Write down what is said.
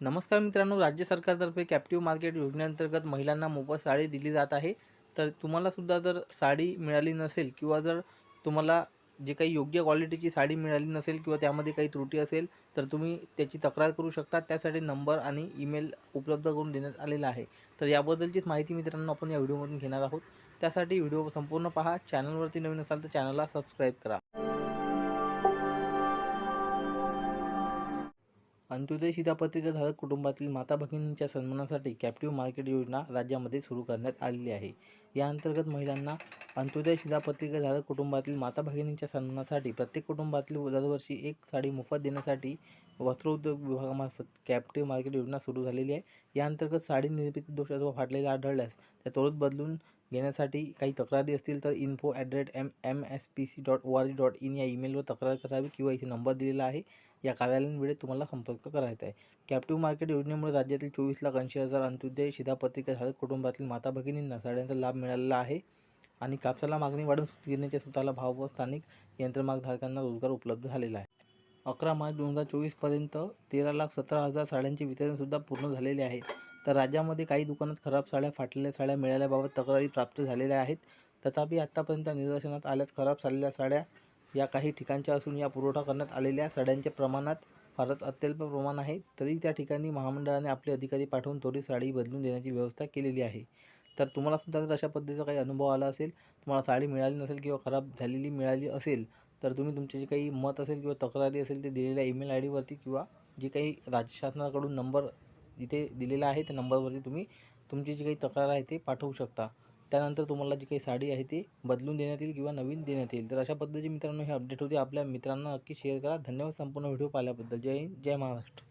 नमस्कार मित्रांनो राज्य सरकारतर्फे कॅप्टिव्ह मार्केट योजनेअंतर्गत महिलांना मोफत साडी दिली जात आहे. तर तुम्हालासुद्धा जर साडी मिळाली नसेल किंवा जर तुम्हाला जे काही योग्य क्वालिटीची साडी मिळाली नसेल किंवा त्यामध्ये काही त्रुटी असेल तर तुम्ही त्याची तक्रार करू शकता. त्यासाठी नंबर आणि ईमेल उपलब्ध करून देण्यात आलेला आहे. तर याबद्दलचीच माहिती मित्रांनो आपण या व्हिडिओमधून घेणार आहोत. त्यासाठी व्हिडिओ संपूर्ण पहा. चॅनलवरती नवीन असाल तर चॅनलला सबस्क्राईब करा. अंत्योदय शिधापत्रिकाधारक कुटुंबातील माता भगिनींच्या सन्मानासाठी कॅप्टिव्ह मार्केट योजना राज्यामध्ये सुरू करण्यात आलेली आहे. या अंतर्गत महिलांना अंत्योदय शिधापत्रिकाधारक कुटुंबातील माता भगिनींच्या सन्मानासाठी प्रत्येक कुटुंबातील दरवर्षी एक साडी मोफत देण्यासाठी वस्त्रोद्योग विभागामार्फत कॅप्टिव्ह मार्केट योजना सुरू झालेली आहे. या अंतर्गत साडी निर्मिती दोष अथवा फाटलेला आढळल्यास त्या त्वरित बदलून घेण्यासाठी काही तक्रारी असतील तर info at the rate M M S P C dot O R G dot in या ईमेलवर तक्रार करावी किंवा इथे नंबर दिलेला आहे. या कार्यालयीन वेळेत तुम्हाला संपर्क करायचा आहे. कॅप्टिव्ह मार्केट योजनेमुळे राज्यातील चोवीस लाख ऐंशी हजार अंत्योदय शिधापत्रिकाधारक कुटुंबातील माता भगिनींना साड्यांचा लाभ मिळालेला आहे आणि कापसाला मागणी वाढून गिरण्याच्या स्वतःला भाव व स्थानिक यंत्रमागधारकांना रोजगार उपलब्ध झालेला आहे. अकरा मार्च दोन हजार चोवीसपर्यंत तेरा लाख सतरा हजार साड्यांचे वितरणसुद्धा पूर्ण झालेले आहे तर राज्यामध्ये काही दुकानात खराब साड्या फाटलेल्या साड्या मिळाल्याबाबत तक्रारी प्राप्त झालेल्या आहेत. तथापि आत्तापर्यंत निदर्शनात आल्यास खराब झालेल्या साड्या या काही ठिकाणच्या असून या पुरवठा करण्यात आलेल्या साड्यांच्या प्रमाणात फारच अत्यल्प प्रमाण आहे. तरी त्या ठिकाणी महामंडळाने आपले अधिकारी पाठवून थोडी साडी बदलून देण्याची व्यवस्था केलेली आहे. तर तुम्हाला सुद्धा जर अशा पद्धतीचा काही अनुभव आला असेल तुम्हाला साडी मिळाली नसेल किंवा खराब झालेली मिळाली असेल तर तुम्ही तुमचे जे काही मत असेल किंवा तक्रारी असेल ते दिलेल्या ईमेल आय डीवरती किंवा जे काही राज्य शासनाकडून नंबर इथे दिलेला आहे त्या नंबरवरती तुम्ही तुमची जी काही तक्रार आहे ते पाठवू शकता. त्यानंतर तुम्हाला जी काही साडी आहे ती बदलून देण्यात येईल किंवा नवीन देण्यात येईल. तर अशा पद्धतीचे मित्रांनो हे अपडेट होते. आपल्या मित्रांना नक्की शेअर करा. धन्यवाद संपूर्ण व्हिडिओ पाहिल्याबद्दल. जय हिंद जय महाराष्ट्र.